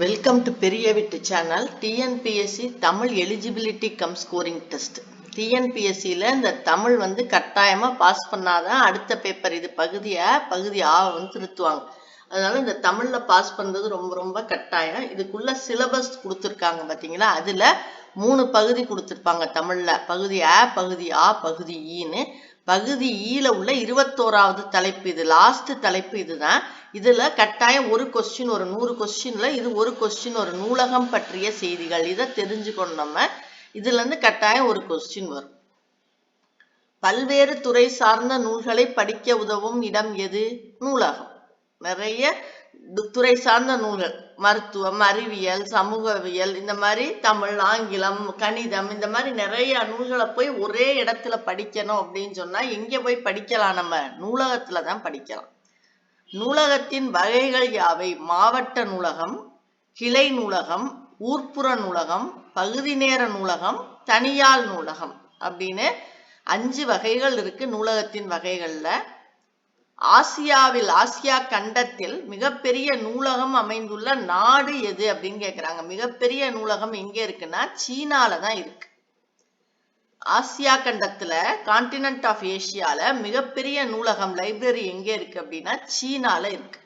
Welcome to பெரிய வீட்டு channel TNPSC Tamil eligibility cum scoring test டிஎன்பிஎஸ்சியில் இந்த தமிழ் வந்து கட்டாயமாக பாஸ் பண்ணாதான் அடுத்த பேப்பர் இது பகுதியை பகுதி ஆ வந்து திருத்துவாங்க. அதனால இந்த தமிழில் பாஸ் பண்ணுறது ரொம்ப ரொம்ப கட்டாயம். இதுக்குள்ள சிலபஸ் கொடுத்துருக்காங்க பார்த்தீங்களா அதில் மூணு பகுதி கொடுத்துருப்பாங்க தமிழில். பகுதி ஆ பகுதி ஆ பகுதி ஈன்னு. பகுதி ஈல உள்ள இருபத்தோராவது தலைப்பு இது லாஸ்ட் தலைப்பு இதுதான். இதுல கட்டாயம் ஒரு கொஸ்டின் ஒரு நூறு கொஸ்டின்ல இது ஒரு கொஸ்டின் ஒரு நூலகம் பற்றிய செய்திகள். இதை தெரிஞ்சுக்கணும் நம்ம. இதுல இருந்து கட்டாயம் ஒரு கொஸ்டின் வரும். பல்வேறு துறை சார்ந்த நூல்களை படிக்க உதவும் இடம் எது? நூலகம். நிறைய துறை சார்ந்த நூல்கள். மருத்துவம் அறிவியல் சமூகவியல் இந்த மாதிரி தமிழ் ஆங்கிலம் கணிதம் இந்த மாதிரி நிறைய நூல்களை போய் ஒரே இடத்துல படிக்கணும் அப்படின்னு சொன்னா எங்க போய் படிக்கலாம் நம்ம? நூலகத்துல தான் படிக்கலாம். நூலகத்தின் வகைகள் யாவை? மாவட்ட நூலகம் கிளை நூலகம் ஊர்ப்புற நூலகம் பகுதி நேர நூலகம் தனியால் நூலகம் அப்படின்னு அஞ்சு வகைகள் இருக்கு நூலகத்தின் வகைகள்ல. ஆசியாவில் ஆசியா கண்டத்தில் மிகப்பெரிய நூலகம் அமைந்துள்ள நாடு எது அப்படின்னு கேட்குறாங்க மிகப்பெரிய நூலகம் எங்கே இருக்குன்னா சீனால தான் இருக்கு. ஆசியா கண்டத்துல கான்டினென்ட் ஆஃப் ஏசியால மிகப்பெரிய நூலகம் லைப்ரரி எங்கே இருக்கு அப்படின்னா சீனால இருக்கு.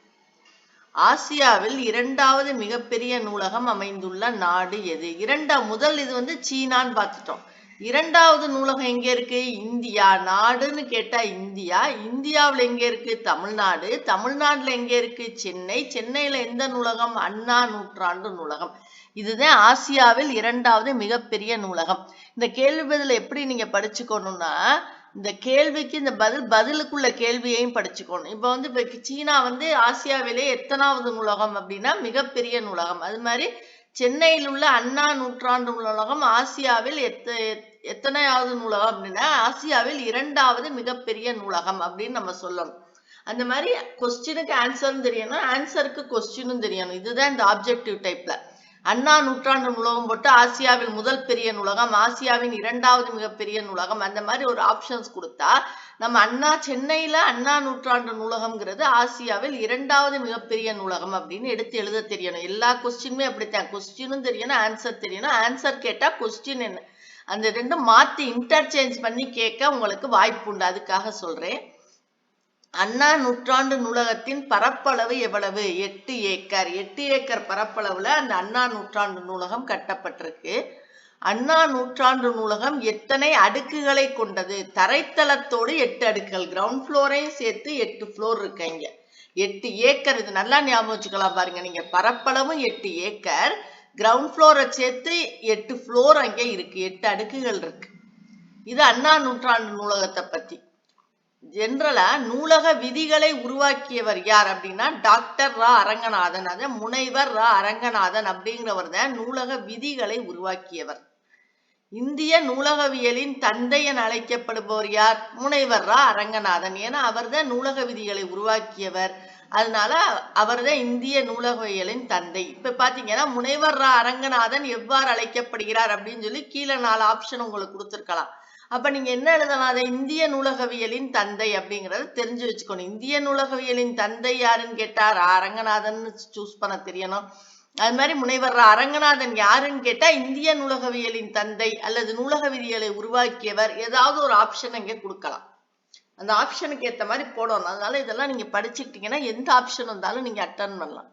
ஆசியாவில் இரண்டாவது மிகப்பெரிய நூலகம் அமைந்துள்ள நாடு எது? இரண்டாம் முதல் இது வந்து சீனான்னு பார்த்துட்டோம். இரண்டாவது நூலகம் எங்க இருக்கு? இந்தியா நாடுன்னு கேட்டா இந்தியா. இந்தியாவில் எங்க இருக்கு? தமிழ்நாடு. தமிழ்நாட்டில் எங்க இருக்கு? சென்னை. சென்னையில எந்த நூலகம்? அண்ணா நூற்றாண்டு நூலகம். இதுதான் ஆசியாவில் இரண்டாவது மிகப்பெரிய நூலகம். இந்த கேள்வி பதில் எப்படி நீங்க படிச்சுக்கணும்னா இந்த கேள்விக்கு இந்த பதில் பதிலுக்குள்ள கேள்வியையும் படிச்சுக்கணும். இப்போ வந்து இப்போ சீனா வந்து ஆசியாவிலே எத்தனாவது நூலகம் அப்படின்னா மிகப்பெரிய நூலகம். அது மாதிரி சென்னையில் உள்ள அண்ணா நூற்றாண்டு நூலகம் ஆசியாவில் எத்த எத்தனையாவது நூலகம் அப்படின்னா ஆசியாவில் இரண்டாவது மிகப்பெரிய நூலகம் அப்படின்னு நம்ம சொல்லணும். அந்த மாதிரி கொஸ்டினுக்கு ஆன்சரும் தெரியணும் ஆன்சருக்கு கொஸ்டினும் தெரியணும். இதுதான் இந்த ஆப்ஜெக்டிவ் டைப்ல அண்ணா நூற்றாண்டு நூலகம் போட்டு ஆசியாவில் முதல் பெரிய நூலகம் ஆசியாவின் இரண்டாவது மிகப்பெரிய நூலகம். அந்த மாதிரி ஒரு ஆப்ஷன்ஸ் கொடுத்தா நம்ம அண்ணா சென்னையில அண்ணா நூற்றாண்டு நூலகம்ங்கிறது ஆசியாவில் இரண்டாவது மிகப்பெரிய நூலகம் அப்படின்னு எடுத்து எழுத தெரியணும். எல்லா கொஸ்டினுமே அப்படித்தான். கொஸ்டினும் தெரியணும் ஆன்சர் தெரியணும். ஆன்சர் கேட்டா கொஸ்டின் என்ன? அந்த ரெண்டும் மாத்தி இன்டர்சேஞ்ச் பண்ணி கேட்க உங்களுக்கு வாய்ப்பு உண்டு. அதுக்காக சொல்றேன். அண்ணா நூற்றாண்டு நூலகத்தின் பரப்பளவு எவ்வளவு? எட்டு ஏக்கர். எட்டு ஏக்கர் பரப்பளவுல அந்த அண்ணா நூற்றாண்டு நூலகம் கட்டப்பட்டிருக்கு. அண்ணா நூற்றாண்டு நூலகம் எத்தனை அடுக்குகளை கொண்டது? தரைத்தளத்தோடு எட்டு அடுக்குகள் கிரவுண்ட் ஃப்ளோரையும் சேர்த்து எட்டு ஃப்ளோர் இருக்கு இங்க. எட்டு ஏக்கர். இது நல்லா ஞாபகம் வச்சுக்கலாம் பாருங்க. நீங்க பரப்பளவும் எட்டு ஏக்கர் கிரவுண்ட் ஃப்ளோரை சேர்த்து எட்டு ஃப்ளோர் அங்கே இருக்கு. எட்டு அடுக்குகள் இருக்கு. இது அண்ணா நூற்றாண்டு நூலகத்தை பத்தி. ஜென்ரலா நூலக விதிகளை உருவாக்கியவர் யார் அப்படின்னா டாக்டர் ரா. அரங்கநாதன். அது முனைவர் ரா. அரங்கநாதன் அப்படிங்கிறவர் தான் நூலக விதிகளை உருவாக்கியவர். இந்திய நூலகவியலின் தந்தை என அழைக்கப்படுபவர் யார்? முனைவர் ரா. அரங்கநாதன். ஏன்னா அவர்தான் நூலக விதிகளை உருவாக்கியவர். அதனால அவர்தான் இந்திய நூலகவியலின் தந்தை. இப்ப பாத்தீங்கன்னா முனைவர் ரா. அரங்கநாதன் எவ்வாறு அழைக்கப்படுகிறார் அப்படின்னு சொல்லி கீழே நாலு ஆப்ஷன் உங்களுக்கு கொடுத்துருக்கலாம். அப்ப நீங்க என்ன எழுதலாம்? அதை இந்திய நூலகவியலின் தந்தை அப்படிங்கறத தெரிஞ்சு வச்சுக்கணும். இந்திய நூலகவியலின் தந்தை யாருன்னு கேட்டா ரா அரங்கநாதன் சூஸ் பண்ண தெரியணும். அது மாதிரி முனைவர் ரா அரங்கநாதன் யாருன்னு கேட்டா இந்திய நூலகவியலின் தந்தை அல்லது நூலகவியலை உருவாக்கியவர் ஏதாவது ஒரு ஆப்ஷன் இங்க கொடுக்கலாம். அந்த ஆப்ஷனுக்கு ஏத்த மாதிரி போடணும். அதனால இதெல்லாம் நீங்க படிச்சுக்கிட்டீங்கன்னா எந்த ஆப்ஷன் வந்தாலும் நீங்க அட்டன் பண்ணலாம்.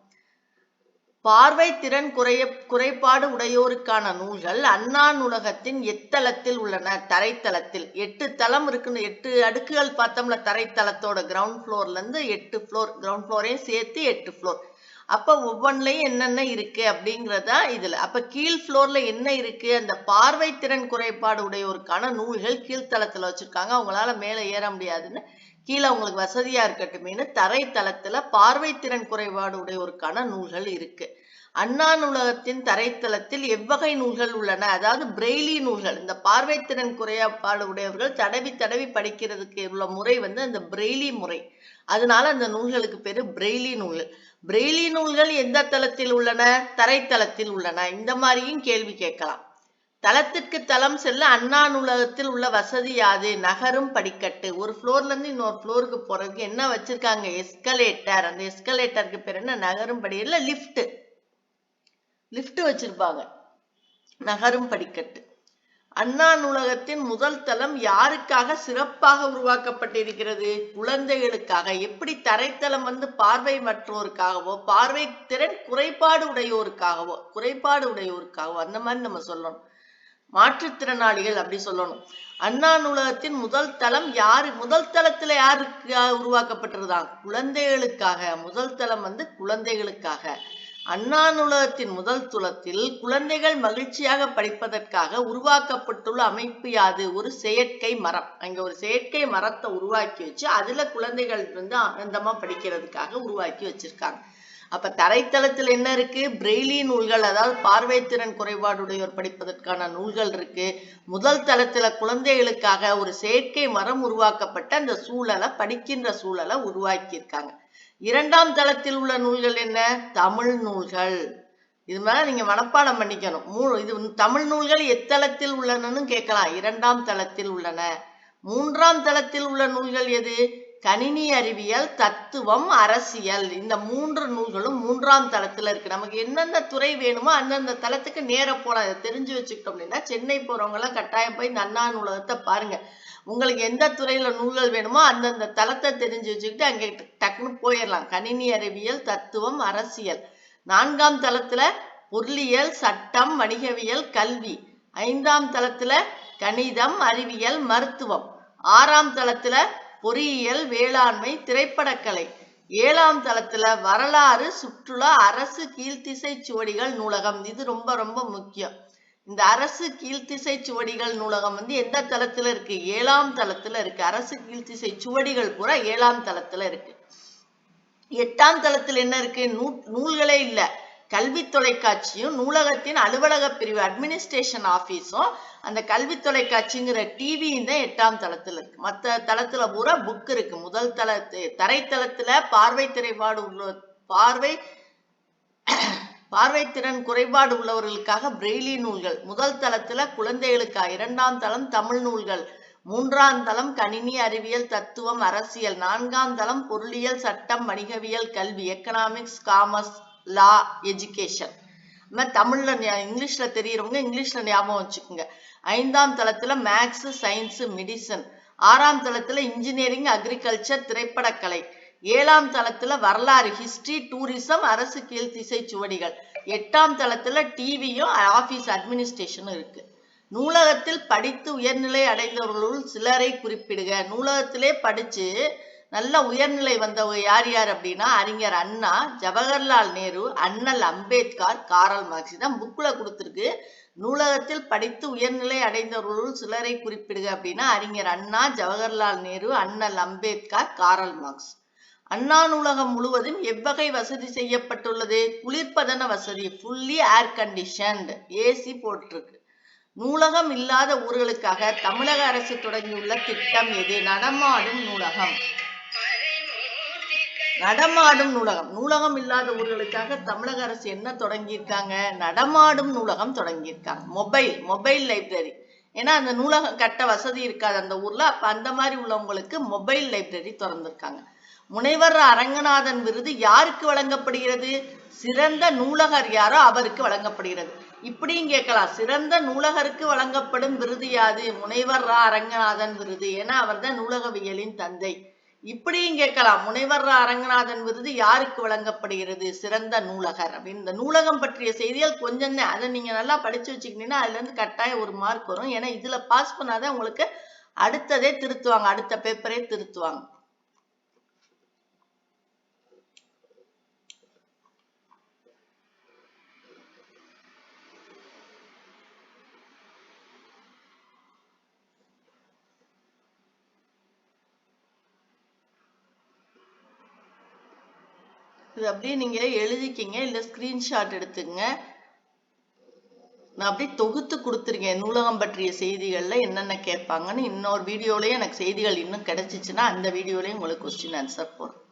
பார்வை திறன் குறைய குறைபாடு உடையோருக்கான நூல்கள் அண்ணா நூலகத்தின் எத்தளத்தில் உள்ளன? தரைத்தளத்தில். எட்டு தளம் இருக்குன்னு எட்டு அடுக்குகள் பார்த்தோம்ல தரைத்தளத்தோட கிரவுண்ட் ஃப்ளோர்ல இருந்து எட்டு ஃப்ளோர் கிரவுண்ட் ஃப்ளோரையும் சேர்த்து எட்டு ஃப்ளோர் அப்ப ஒவ்வொன்றிலையும் என்னென்ன இருக்கு அப்படிங்கறதா இதுல. அப்போ கீழ் ஃப்ளோர்ல என்ன இருக்கு? அந்த பார்வை திறன் குறைபாடு உடையோருக்கான நூல்கள் கீழ்த்தளத்துல வச்சிருக்காங்க. அவங்களால மேலே ஏற முடியாதுன்னு கீழே உங்களுக்கு வசதியா இருக்கட்டுமேனு தரைத்தளத்துல பார்வைத்திறன் குறைபாடு உடையோருக்கான நூல்கள் இருக்கு. அண்ணா நூலகத்தின் தரைத்தளத்தில் எவ்வகை நூல்கள் உள்ளன? அதாவது பிரெய்லி நூல்கள். இந்த பார்வைத்திறன் குறைபாடு உடையவர்கள் தடவி தடவி படிக்கிறதுக்கு உள்ள முறை வந்து அந்த பிரெய்லி முறை. அதனால அந்த நூல்களுக்கு பேரு பிரெய்லி நூல்கள் பிரெய்லி நூல்கள் எந்த தளத்தில் உள்ளன? தரைத்தளத்தில் உள்ளன. இந்த மாதிரியும் கேள்வி கேட்கலாம். தளத்திற்கு தளம் செல்ல அண்ணா நூலகத்தில் உள்ள வசதி யாது? நகரும் படிக்கட்டு. ஒரு ஃப்ளோர்ல இருந்து இன்னொரு ஃப்ளோருக்கு போறதுக்கு என்ன வச்சிருக்காங்க? எஸ்கலேட்டர் அந்த எஸ்கலேட்டருக்கு பேர் என்ன? நகரும் படி இல்ல லிஃப்ட் லிஃப்ட் வச்சிருப்பாங்க. நகரும் படிக்கட்டு. அண்ணா நூலகத்தின் முதல் தளம் யாருக்காக சிறப்பாக உருவாக்கப்பட்டிருக்கிறது? குழந்தைகளுக்காக. எப்படி தரைத்தளம் வந்து பார்வை மற்றோருக்காகவோ பார்வை திறன் குறைபாடு உடையோருக்காகவோ குறைபாடு உடையோருக்காகவோ அந்த மாதிரி நம்ம சொல்லணும். மாற்றுத்திறனாளிகள் அப்படி சொல்லணும். அண்ணா நூலகத்தின் முதல் தளம் யாரு? முதல் தளத்துல யாருக்கு உருவாக்கப்பட்டிருதான் குழந்தைகளுக்காக. முதல் தளம் வந்து குழந்தைகளுக்காக. அண்ணா நூலகத்தின் முதல் துளத்தில் குழந்தைகள் மகிழ்ச்சியாக படிப்பதற்காக உருவாக்கப்பட்டுள்ள அமைப்பு யாது? ஒரு செயற்கை மரம். அங்க ஒரு செயற்கை மரத்தை உருவாக்கி வச்சு அதுல குழந்தைகள் வந்து ஆனந்தமா படிக்கிறதுக்காக உருவாக்கி வச்சிருக்காங்க. அப்ப தரைத்தளத்தில் என்ன இருக்கு? பிரெய்லி நூல்கள் அதாவது பார்வைத்திறன் குறைபாடுடையோர் படிப்பதற்கான நூல்கள் இருக்கு. முதல் தளத்துல குழந்தைகளுக்காக ஒரு செயற்கை மரம் உருவாக்கப்பட்ட அந்த சூழலை படிக்கின்ற சூழலை உருவாக்கி இருக்காங்க இரண்டாம் தளத்தில் உள்ள நூல்கள் என்ன? தமிழ் நூல்கள். இது மேல நீங்க மனப்பாடம் பண்ணிக்கணும். மூணு இது தமிழ் நூல்கள் எத்தளத்தில் உள்ளனன்னு கேட்கலாம். இரண்டாம் தளத்தில் உள்ளன. மூன்றாம் தளத்தில் உள்ள நூல்கள் எது? கணினி அறிவியல் தத்துவம் அரசியல். இந்த மூன்று நூல்களும் மூன்றாம் தளத்துல இருக்கு. நமக்கு எந்தெந்த துறை வேணுமோ அந்தந்த தளத்துக்கு நேர போலாம். இதை தெரிஞ்சு வச்சுக்கிட்டோம் அப்படின்னா சென்னை போறவங்க எல்லாம் கட்டாயம் போய் நன்னா நூலகத்தை பாருங்க. உங்களுக்கு எந்த துறையில நூல்கள் வேணுமோ அந்தந்த தளத்தை தெரிஞ்சு வச்சுக்கிட்டு அங்கே டக்குன்னு போயிடலாம் கணினி அறிவியல் தத்துவம் அரசியல். நான்காம் தளத்துல பொருளியல் சட்டம் வணிகவியல் கல்வி. ஐந்தாம் தளத்துல கணிதம் அறிவியல் மருத்துவம். ஆறாம் தளத்துல பொறியியல் வேளாண்மை திரைப்படக்கலை. ஏழாம் தளத்துல வரலாறு சுற்றுலா அரசு கீழ்த்திசை சுவடிகள் நூலகம். இது ரொம்ப ரொம்ப முக்கியம். இந்த அரசு கீழ்த்திசை சுவடிகள் நூலகம் வந்து எந்த தளத்துல இருக்கு? ஏழாம் தளத்துல இருக்கு. அரசு கீழ்த்திசை சுவடிகள் பூரா ஏழாம் தளத்துல இருக்கு. எட்டாம் தளத்துல என்ன இருக்கு? நூ நூல்களே இல்லை. கல்வி தொலைக்காட்சியும் நூலகத்தின் அலுவலக பிரிவு அட்மினிஸ்ட்ரேஷன் ஆபீஸும் அந்த கல்வி தொலைக்காட்சிங்கிற டிவியும் தான் எட்டாம் தளத்துல இருக்கு. மத்த தளத்துல பூரா புக் இருக்கு. முதல் தளத்து தரைத்தளத்துல பார்வை திரைப்பாடு உள்ள பார்வை பார்வைத்திறன் குறைபாடு உள்ளவர்களுக்காக பிரெய்லி நூல்கள். முதல் தளத்துல குழந்தைகளுக்காக இரண்டாம் தளம் தமிழ் நூல்கள். மூன்றாம் தளம் கணினி அறிவியல் தத்துவம் அரசியல். நான்காம் தளம் பொருளியல் சட்டம் வணிகவியல் கல்வி எக்கனாமிக்ஸ் காமர்ஸ் லா எஜுகேஷன் தமிழ்ல இங்கிலீஷ்ல தெரியறவங்க இங்கிலீஷ்ல ஞாபகம் வச்சுக்கோங்க. ஐந்தாம் தளத்துல மேக்ஸ் சயின்ஸ் மெடிசன் ஆறாம் தளத்துல இன்ஜினியரிங் அக்ரிகல்ச்சர் திரைப்படக்கலை. ஏழாம் தளத்துல வரலாறு ஹிஸ்டரி டூரிசம் அரசு கீழ்த்திசை சுவடிகள். எட்டாம் தளத்துல டிவியும் ஆபீஸ் அட்மினிஸ்ட்ரேஷனும் இருக்கு. நூலகத்தில் படித்து உயர்நிலை அடைந்தவர்களுள் சிலரை குறிப்பிடுக. நூலகத்திலே படிச்சு நல்ல உயர்நிலை வந்தவங்க யார் யார் அப்படின்னா அறிஞர் அண்ணா ஜவஹர்லால் நேரு அண்ணல் அம்பேத்கர் காரல் மார்க்ஸ் தான் புக்கில் கொடுத்துருக்கு. நூலகத்தில் படித்து உயர்நிலை அடைந்தவர்களுள் சிலரை குறிப்பிடுக அப்படின்னா அறிஞர் அண்ணா ஜவஹர்லால் நேரு அண்ணல் அம்பேத்கர் காரல் மார்க்ஸ். அண்ணா நூலகம் முழுவதும் எவ்வகை வசதி செய்யப்பட்டுள்ளது? குளிர்பதன வசதி ஃபுல்லி ஏர் கண்டிஷன்டு ஏசி போட்டிருக்கு. நூலகம் இல்லாத ஊர்களுக்காக தமிழக அரசு தொடங்கியுள்ள திட்டம் எது? நடமாடும் நூலகம். நடமாடும் நூலகம். நூலகம் இல்லாத ஊர்களுக்காக தமிழக அரசு என்ன தொடங்கியிருக்காங்க? நடமாடும் நூலகம் தொடங்கியிருக்காங்க. Mobile mobile library. ஏன்னா அந்த நூலகம் கட்ட வசதி இருக்காது அந்த ஊர்ல. அப்ப அந்த மாதிரி உள்ளவங்களுக்கு மொபைல் லைப்ரரி திறந்திருக்காங்க. முனைவர் அரங்கநாதன் விருது யாருக்கு வழங்கப்படுகிறது? சிறந்த நூலகர் யாரோ அவருக்கு வழங்கப்படுகிறது. இப்படியும் கேட்கலாம். சிறந்த நூலகருக்கு வழங்கப்படும் விருது யாது முனைவர் ரா அரங்கநாதன் விருது. ஏன்னா அவர் தான் நூலகவியலின் தந்தை. இப்படியும் கேட்கலாம். முனைவர் ரா அரங்கநாதன் விருது யாருக்கு வழங்கப்படுகிறது? சிறந்த நூலகர். அப்படின்னு இந்த நூலகம் பற்றிய செய்திகள் கொஞ்சம் அதை நீங்க நல்லா படிச்சு வச்சுக்கிட்டீங்கன்னா அதுல இருந்து கட்டாயம் ஒரு மார்க் வரும். ஏன்னா இதுல பாஸ் பண்ணாதான் உங்களுக்கு அடுத்ததே திருத்துவாங்க. அடுத்த பேப்பரே திருத்துவாங்க. இது அப்படியே நீங்க எழுதிக்கிங்க இல்ல ஸ்கிரீன்ஷாட் எடுத்துங்க. நான் அப்படியே தொகுத்து கொடுத்துருக்கேன் நூலகம் பற்றிய செய்திகள்ல என்னென்ன கேட்பாங்கன்னு. இன்னொரு வீடியோலயும் எனக்கு செய்திகள் இன்னும் கிடைச்சிச்சுன்னா அந்த வீடியோலயும் உங்களுக்கு கொஸ்டின் ஆன்சர் போடுறேன்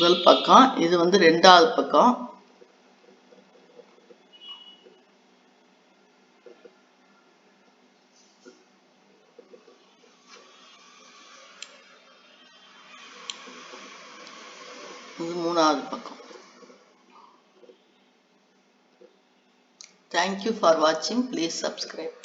முதல் பக்கம் இது வந்து ரெண்டாவது பக்கம். இது மூணாவது பக்கம். தேங்க்யூ ஃபார் வாட்சிங் ப்ளீஸ் சப்ஸ்கிரைப்